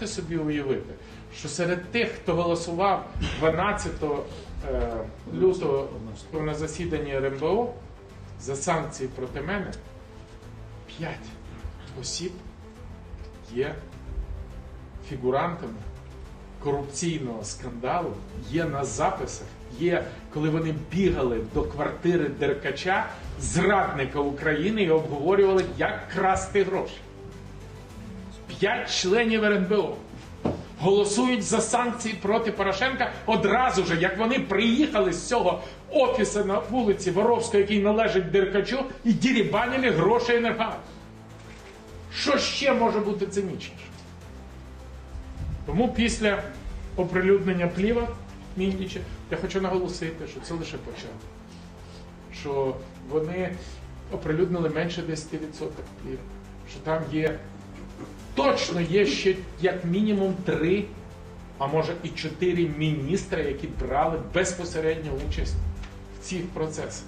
можете собі уявити, що серед тих, хто голосував 12 е, лютого на засіданні РНБО за санкції проти мене, 5 осіб є фігурантами корупційного скандалу, є на записах, є коли вони бігали до квартири Деркача, зрадника України, і обговорювали, як красти гроші. П'ять членів РНБО голосують за санкції проти Порошенка одразу ж, як вони приїхали з цього офісу на вулиці Воровської, який належить Деркачу, і дірібанили гроші енергетики. Що ще може бути цинічніше? Тому після оприлюднення плівок Міндіча я хочу наголосити, що це лише початок. Що вони оприлюднили менше 10% плівок. Що там є точно є ще як мінімум три, а може і чотири міністри, які брали безпосередню участь в цих процесах.